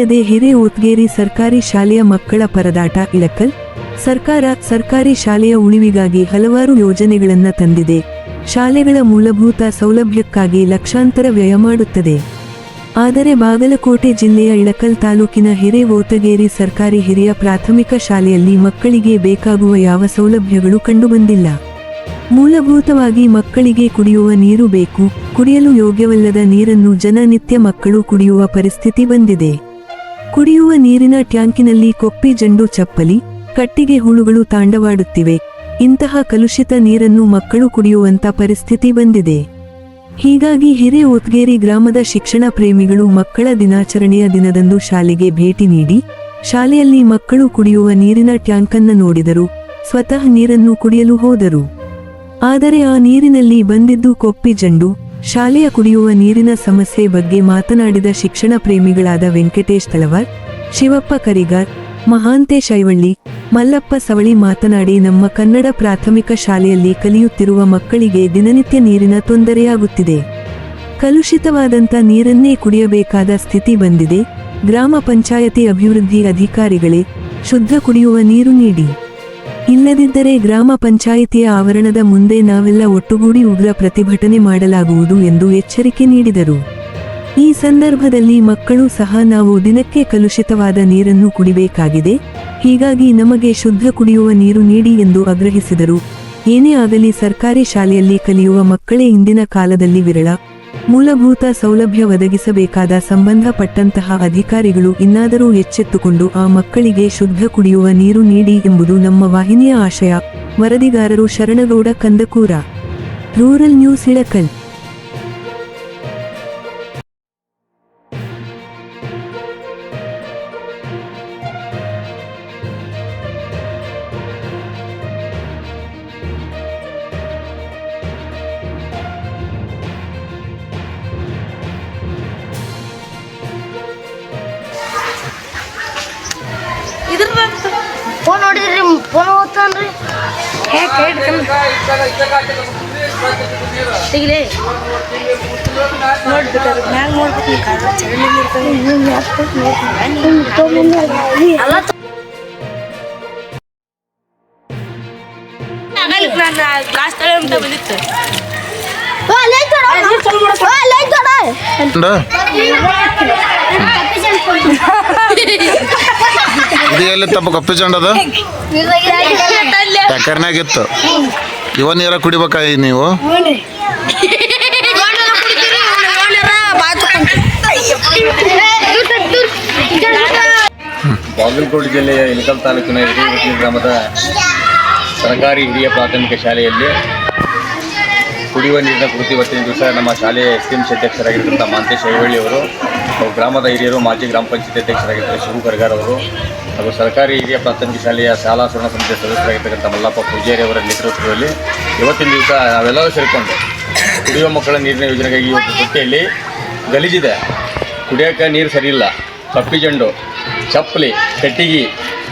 ಇಲ್ಲದೆ ಹಿರೇ ಉತ್ಗೇರಿ ಸರ್ಕಾರಿ ಶಾಲೆಯ ಮಕ್ಕಳ ಪರದಾಟ ಇಳಕಲ್ ಸರ್ಕಾರ ಸರ್ಕಾರಿ ಶಾಲೆಯ ಉಳಿವಿಗಾಗಿ ಹಲವಾರು ಯೋಜನೆಗಳನ್ನ ತಂದಿದೆ. ಶಾಲೆಗಳ ಮೂಲಭೂತ ಸೌಲಭ್ಯಕ್ಕಾಗಿ ಲಕ್ಷಾಂತರ ವ್ಯಯ ಮಾಡುತ್ತದೆ. ಆದರೆ ಬಾಗಲಕೋಟೆ ಜಿಲ್ಲೆಯ ಇಳಕಲ್ ತಾಲೂಕಿನ ಹಿರೇ ಓತಗೇರಿ ಸರ್ಕಾರಿ ಹಿರಿಯ ಪ್ರಾಥಮಿಕ ಶಾಲೆಯಲ್ಲಿ ಮಕ್ಕಳಿಗೆ ಬೇಕಾಗುವ ಯಾವ ಸೌಲಭ್ಯಗಳು ಕಂಡುಬಂದಿಲ್ಲ. ಮೂಲಭೂತವಾಗಿ ಮಕ್ಕಳಿಗೆ ಕುಡಿಯುವ ನೀರು ಬೇಕು, ಕುಡಿಯಲು ಯೋಗ್ಯವಲ್ಲದ ನೀರನ್ನು ಜನನಿತ್ಯ ಮಕ್ಕಳು ಕುಡಿಯುವ ಪರಿಸ್ಥಿತಿ ಬಂದಿದೆ. ಕುಡಿಯುವ ನೀರಿನ ಟ್ಯಾಂಕಿನಲ್ಲಿ ಕೊಪ್ಪಿ ಜಂಡು ಚಪ್ಪಲಿ, ಕಟ್ಟಿಗೆ ಹುಳುಗಳು ತಾಂಡವಾಡುತ್ತಿವೆ. ಇಂತಹ ಕಲುಷಿತ ನೀರನ್ನು ಮಕ್ಕಳು ಕುಡಿಯುವಂತ ಪರಿಸ್ಥಿತಿ ಬಂದಿದೆ. ಹೀಗಾಗಿ ಹಿರೇ ಉತ್ಗೇರಿ ಗ್ರಾಮದ ಶಿಕ್ಷಣ ಪ್ರೇಮಿಗಳು ಮಕ್ಕಳ ದಿನಾಚರಣೆಯ ದಿನದಂದು ಶಾಲೆಗೆ ಭೇಟಿ ನೀಡಿ, ಶಾಲೆಯಲ್ಲಿ ಮಕ್ಕಳು ಕುಡಿಯುವ ನೀರಿನ ಟ್ಯಾಂಕನ್ನು ನೋಡಿದರು, ಸ್ವತಃ ನೀರನ್ನು ಕುಡಿಯಲು ಹೋದರು. ಆದರೆ ಆ ನೀರಿನಲ್ಲಿ ಬಂದಿದ್ದು ಕೊಪ್ಪಿ ಜಂಡು ಶಾಲೆಯ ಕುಡಿಯುವ ನೀರಿನ ಸಮಸ್ಯೆ ಬಗ್ಗೆ ಮಾತನಾಡಿದ ಶಿಕ್ಷಣ ಪ್ರೇಮಿಗಳಾದ ವೆಂಕಟೇಶ್ ತಳವಾರ್, ಶಿವಪ್ಪ ಕರಿಗಾರ್ ಮಹಾಂತೇಶ್ ಐವಳ್ಳಿ ಮಲ್ಲಪ್ಪ ಸವಳಿ ಮಾತನಾಡಿ ನಮ್ಮ ಕನ್ನಡ ಪ್ರಾಥಮಿಕ ಶಾಲೆಯಲ್ಲಿ ಕಲಿಯುತ್ತಿರುವ ಮಕ್ಕಳಿಗೆ ದಿನನಿತ್ಯ ನೀರಿನ ತೊಂದರೆಯಾಗುತ್ತಿದೆ. ಕಲುಷಿತವಾದಂಥ ನೀರನ್ನೇ ಕುಡಿಯಬೇಕಾದ ಸ್ಥಿತಿ ಬಂದಿದೆ. ಗ್ರಾಮ ಪಂಚಾಯತಿ ಅಭಿವೃದ್ಧಿ ಅಧಿಕಾರಿಗಳೇ ಶುದ್ಧ ಕುಡಿಯುವ ನೀರು ನೀಡಿ. ಇಲ್ಲದಿದ್ದರೆ ಗ್ರಾಮ ಪಂಚಾಯಿತಿಯ ಆವರಣದ ಮುಂದೆ ನಾವೆಲ್ಲ ಒಟ್ಟುಗೂಡಿ ಉಗ್ರ ಪ್ರತಿಭಟನೆ ಮಾಡಲಾಗುವುದು ಎಂದು ಎಚ್ಚರಿಕೆ ನೀಡಿದರು. ಈ ಸಂದರ್ಭದಲ್ಲಿ ಮಕ್ಕಳು ಸಹ ನಾವು ದಿನಕ್ಕೆ ಕಲುಷಿತವಾದ ನೀರನ್ನು ಕುಡಿಬೇಕಾಗಿದೆ. ಹೀಗಾಗಿ ನಮಗೆ ಶುದ್ಧ ಕುಡಿಯುವ ನೀರು ನೀಡಿ ಎಂದು ಆಗ್ರಹಿಸಿದರು. ಏನೇ ಆಗಲಿ ಸರ್ಕಾರಿ ಶಾಲೆಯಲ್ಲಿ ಕಲಿಯುವ ಮಕ್ಕಳೇ ಇಂದಿನ ಕಾಲದಲ್ಲಿ ವಿರಳ ಮೂಲಭೂತ ಸೌಲಭ್ಯ ಒದಗಿಸಬೇಕಾದ ಸಂಬಂಧಪಟ್ಟಂತಹ ಅಧಿಕಾರಿಗಳು ಇನ್ನಾದರೂ ಎಚ್ಚೆತ್ತುಕೊಂಡು ಆ ಮಕ್ಕಳಿಗೆ ಶುದ್ಧ ಕುಡಿಯುವ ನೀರು ನೀಡಿ ಎಂಬುದು ನಮ್ಮ ವಾಹಿನಿಯ ಆಶಯ. ವರದಿಗಾರರು Sharanagouda Kandakur. Rural news Ilkal. ಹೇ ಕೇಳಿ ತೆಗಿಲೇ ನೋಡ್ಬೇಕಾದ್ರೆ ಮ್ಯಾಗ ನೋಡ್ಬೇಕು ನೀವು ಕಾರಣ ಚರಂಡಿ ಅಲ್ಲ ಕ್ಲಾಸ್ ತಳೆ ಅಂತ ಬಂದಿತ್ತು ಅಂಡ ಇದು ಎಲ್ಲಿ ತಪ್ಪ ಕಪ್ಪೆ ಚಂಡದ? ಟ್ಯಾಕರ್ನಾಗಿತ್ತು. ಇವ ನೀರ ಕುಡಿಬೇಕಾಗಿ ನೀವು? ಬಾಗಲಕೋಟೆ ಜಿಲ್ಲೆಯ ಇಳಕಲ್ ತಾಲೂಕಿನ ಗ್ರಾಮದ ಸರ್ಕಾರಿ ಹಿರಿಯ ಪ್ರಾಥಮಿಕ ಶಾಲೆಯಲ್ಲಿ ಕುಡಿಯುವ ನೀರಿನ ಕುರಿತು ಇವತ್ತಿನ ದಿವಸ ನಮ್ಮ ಶಾಲೆಯ ಎಸ್ ಟಿ ಎಂ ಸಿ ಅಧ್ಯಕ್ಷರಾಗಿರ್ತಕ್ಕಂಥ ಮಾಂತೇಶ್ ಐವಳ್ಳಿ ಅವರು ಗ್ರಾಮದ ಹಿರಿಯರು, ಮಾಜಿ ಗ್ರಾಮ ಪಂಚಾಯತ್ ಅಧ್ಯಕ್ಷರಾಗಿರ್ತಾರೆ ಶಿವು ಕರ್ಗಾರ್ ಅವರು ಹಾಗೂ ಸರ್ಕಾರಿ ಹಿರಿಯ ಪ್ರಾಥಮಿಕ ಶಾಲೆಯ ಶಾಲಾ ಸುವರ್ಣ ಸಮಿತಿಯ ಸದಸ್ಯರಾಗಿರ್ತಕ್ಕಂಥ ಮಲ್ಲಪ್ಪ ಪೂಜಾರಿ ಅವರ ನೇತೃತ್ವದಲ್ಲಿ ಇವತ್ತಿನ ದಿವಸ ನಾವೆಲ್ಲರೂ ಸೇರಿಕೊಂಡು ಕುಡಿಯುವ ಮಕ್ಕಳ ನೀರಿನ ಯೋಜನೆಗಾಗಿ ಇವತ್ತು ತೊಟ್ಟಿಯಲ್ಲಿ ಗಲೀಜಿದೆ. ಕುಡಿಯೋಕ್ಕೆ ನೀರು ಸರಿಯಿಲ್ಲ. ಕಪ್ಪಿ ಜಂಡು, ಚಪ್ಪಲಿ, ಕಟ್ಟಿಗೆ,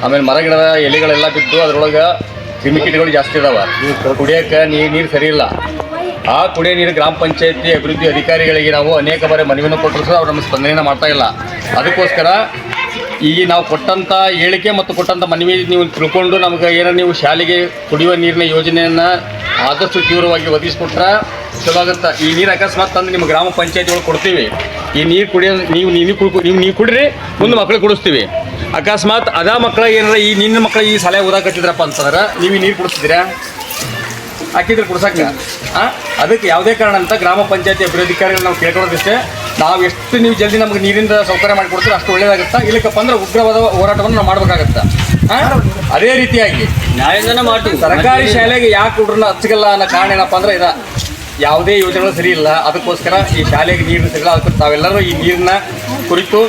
ಆಮೇಲೆ ಮರಗಿಡದ ಎಲೆಗಳೆಲ್ಲ ಬಿದ್ದು ಅದರೊಳಗೆ ಕ್ರಿಮಿಕೀಟಗಳು ಜಾಸ್ತಿ ಇದಾವೆ. ಕುಡಿಯೋಕ್ಕೆ ನೀರು ನೀರು ಸರಿ ಇಲ್ಲ ಆ ಕುಡಿಯ ನೀರು ಗ್ರಾಮ ಪಂಚಾಯತಿ ಅಭಿವೃದ್ಧಿ ಅಧಿಕಾರಿಗಳಿಗೆ ನಾವು ಅನೇಕ ಬಾರಿ ಮನವಿಯನ್ನು ಕೊಟ್ಟರು ಸಹ ಅವ್ರು ನಮ್ಮ ಸ್ಪಂದನೆಯನ್ನು ಮಾಡ್ತಾ ಇಲ್ಲ. ಅದಕ್ಕೋಸ್ಕರ ಈ ನಾವು ಕೊಟ್ಟಂಥ ಹೇಳಿಕೆ ಮತ್ತು ಕೊಟ್ಟಂಥ ಮನವಿ ನೀವು ತಿಳ್ಕೊಂಡು ನಮಗೆ ಏನೋ ನೀವು ಶಾಲೆಗೆ ಕುಡಿಯುವ ನೀರಿನ ಯೋಜನೆಯನ್ನು ಆದಷ್ಟು ತೀವ್ರವಾಗಿ ಒದಗಿಸ್ಕೊಟ್ರೆ ಚಲೋ ಆಗುತ್ತೆ ಈ ನೀರು ಅಕಸ್ಮಾತ್ ತಂದು ನಿಮ್ಮ ಗ್ರಾಮ ಪಂಚಾಯತಿ ಒಳಗೆ ಕೊಡ್ತೀವಿ. ಈ ನೀರು ಕುಡಿಯೋ ನೀವು ನೀನು ಕುಡ್ಕೊ ನೀವು ನೀವು ಕುಡ್ರಿ, ಮುಂದೆ ಮಕ್ಳಿಗೆ ಕುಡಿಸ್ತೀವಿ. ಅಕಸ್ಮಾತ್ ಅದಾ ಮಕ್ಳಿಗೆ ಏನಾರ ಈ ನಿನ್ನ ಮಕ್ಳಿಗೆ ಈ ಸಲಹೆ ಓದಾಕತ್ತಿದ್ರಪ್ಪ ಅಂತಂದ್ರೆ ನೀವು ಈ ನೀರು ಕುಡಿಸ್ತಿದ್ದೀರಾ? ಹಾಕಿದ್ರೆ ಕುಡ್ಸಕ್ಕೆ? ಅದಕ್ಕೆ ಯಾವುದೇ ಕಾರಣ ಅಂತ ಗ್ರಾಮ ಪಂಚಾಯತಿ ಅಭಿವೃದ್ಧಿಕಾರಿಗಳು ನಾವು ಕೇಳ್ಕೊಳ್ಳೋದಿಷ್ಟೇ. ನಾವು ಎಷ್ಟು ನೀವು ಜಲ್ದಿ ನಮಗೆ ನೀರಿಂದ ಸೌಕರ್ಯ ಮಾಡಿಕೊಡ್ತೀರ ಅಷ್ಟು ಒಳ್ಳೇದಾಗುತ್ತಾ? ಇಲ್ಲಕ್ಕಪ್ಪ ಅಂದ್ರೆ ಉಗ್ರವಾದ ಹೋರಾಟವನ್ನು ನಾವು ಮಾಡ್ಬೇಕಾಗತ್ತಾ? ಅದೇ ರೀತಿಯಾಗಿ ನ್ಯಾಯದಾನ ಮಾಡ್ತೀವಿ. ಸರ್ಕಾರಿ ಶಾಲೆಗೆ ಯಾಕೆ ಹುಡ್ರನ್ನ ಹಚ್ಚಗಲ್ಲ ಅನ್ನೋ ಕಾರಣ ಏನಪ್ಪ ಅಂದ್ರೆ ಇದ ಯಾವುದೇ ಯೋಜನೆಗಳು ಸರಿ ಇಲ್ಲ. ಅದಕ್ಕೋಸ್ಕರ ಈ ಶಾಲೆಗೆ ನೀರು ಸಿಗಲ್ಲ. ಅದಕ್ಕೆ ತಾವೆಲ್ಲರೂ ಈ ನೀರನ್ನ ಕುರಿತು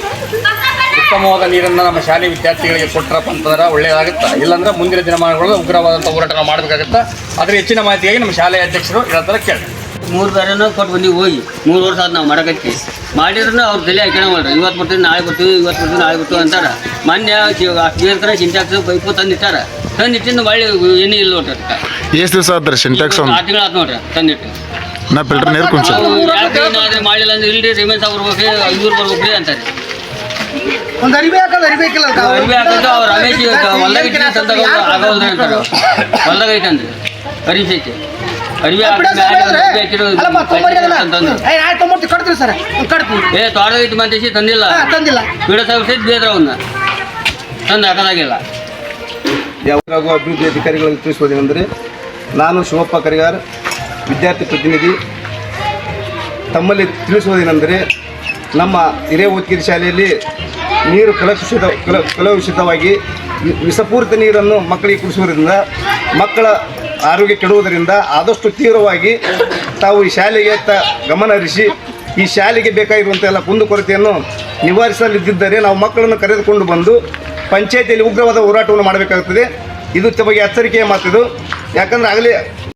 ಉತ್ತಮವಾದ ನೀರನ್ನು ನಮ್ಮ ಶಾಲೆ ವಿದ್ಯಾರ್ಥಿಗಳಿಗೆ ಕೊಟ್ಟರಪ್ಪ ಅಂತಂದ್ರೆ ಒಳ್ಳೆಯದಾಗುತ್ತೆ ಇಲ್ಲಾಂದ್ರೆ ಮುಂದಿನ ದಿನಮಾನಗಳಲ್ಲಿ ಉಗ್ರವಾದಂಥ ಹೋರಾಟ ಮಾಡಬೇಕಾಗುತ್ತಾ? ಅದ್ರ ಹೆಚ್ಚಿನ ಮಾಹಿತಿಯಾಗಿ ನಮ್ಮ ಶಾಲೆ ಅಧ್ಯಕ್ಷರು ಹೇಳ್ತಾರೆ ಕೇಳಿ. ಮೂರು ಬೇರೆನೂ ಕೊಟ್ಟು ಬಂದು ಹೋಗಿ. ಮೂರು ವರ್ಷ ಆದ ನಾವು ಮಾಡಕತ್ತಿ ಮಾಡಿದ್ರು ಅವ್ರು ತಲೆ ಮಾಡ್ರಿ ಇವತ್ತು ಬರ್ತೀವಿ ನಾಳೆ ಬರ್ತೀವಿ ಇವತ್ತು ಬರ್ತೀವಿ ನಾಳೆ ಬರ್ತೀವಿ ಅಂತಾರೆ. ಮೊನ್ನೆ ಬೇರೆ ಸಿಂಟ್ಯಾಕ್ಸ್ ಪೈಪು ತಂದಿಟ್ಟಾರ. ತಂದಿಟ್ಟಿಂದ ಒಳ್ಳೆ ಏನೇ ಇಲ್ಲ ನೋಡ್ರಿ ಎಷ್ಟು ದಿವಸ ಆದ್ರೆ ಸಿಂಟ್ಯಾಕ್ಸ್ ಒಂದು? ಆರು ತಿಂಗಳು ಆತು ನೋಡ್ರಿ ತಂದಿಟ್ಟು. ನಾ ಫಿಲ್ಟರ್ ನೀರು ಕುಂಚ. ಮಾಡಿಲ್ಲ ಅಂದ್ರೆ ಇಲ್ರಿ ರೇಮೇಶ್ ಅವ್ರು ಬರ್ಬೇಕು ಇವ್ರು ಬರ್ಬೇಕು ಅಂತಾರೆ. ಒಂದು ಅರಿವೆ ಹಾಕೋದು ಅರಿಬೇಕಿಲ್ಲ ಅದಕ್ಕೆ. ಅವ್ರು- ಅರಿವಿ ಹಾಕಿದ್ದು ಅವ್ರು ರಮೇಶ್ ಹೊಲ್ದಾಗ ಇಟ್ಟಿನ ಅಂತಾರೆ ಅರಿವಿ ಐತಿ ಏ ಆಯ್ತು ತೊಂಬರ್ತೀವಿ ಕಟ್ತೀವಿ ಸರ್. ಕಟ್ತೀವಿ ಏ ತೋಟದಾಗ ಐತಿ ಮಂತೇಶಿ ತಂದಿಲ್ಲ. ಹಾ ತಂದಿಲ್ಲ. ಪೀಡ ಸಾಹೇಬ್ ಸಹಿತ ಬೇದ್ರ ಅವನ್ನ ತಂದು ಹಾಕೋದಾಗಿಲ್ಲ. ಯಾವ ಅಭಿವೃದ್ಧಿ ಅಧಿಕಾರಿಗಳಿಗೆ ತಿಳಿಸುವುದೇನೆಂದರೆ ನಾನು ಶಿವಪ್ಪ ಕರಿಗಾರ್ ವಿದ್ಯಾರ್ಥಿ ಪ್ರತಿನಿಧಿ. ತಮ್ಮಲ್ಲಿ ತಿಳಿಸುವುದೇನೆಂದರೆ ನಮ್ಮ ಹಿರೇಹುತ್ಗಿರಿ ಶಾಲೆಯಲ್ಲಿ ನೀರು ಕಲುಷಿತ ಕಲ ಕಲುಷಿತವಾಗಿ ವಿಷಪೂರಿತ ನೀರನ್ನು ಮಕ್ಕಳಿಗೆ ಕುಡಿಸುವುದರಿಂದ ಮಕ್ಕಳ ಆರೋಗ್ಯ ಕೆಡುವುದರಿಂದ ಆದಷ್ಟು ತೀವ್ರವಾಗಿ ತಾವು ಈ ಶಾಲೆಗೆ ತ ಗಮನ ಹರಿಸಿ ಈ ಶಾಲೆಗೆ ಬೇಕಾಗಿರುವಂಥ ಎಲ್ಲ ಕುಂದುಕೊರತೆಯನ್ನು ನಿವಾರಿಸಲಿದ್ದರೆ ನಾವು ಮಕ್ಕಳನ್ನು ಕರೆದುಕೊಂಡು ಬಂದು ಪಂಚಾಯತಿಯಲ್ಲಿ ಉಗ್ರವಾದ ಹೋರಾಟವನ್ನು ಮಾಡಬೇಕಾಗುತ್ತದೆ ಇದು ತಮಗೆ ಎಚ್ಚರಿಕೆಯ ಮಾತಿದು. ಯಾಕಂದ್ರೆ ಆಗಲೇ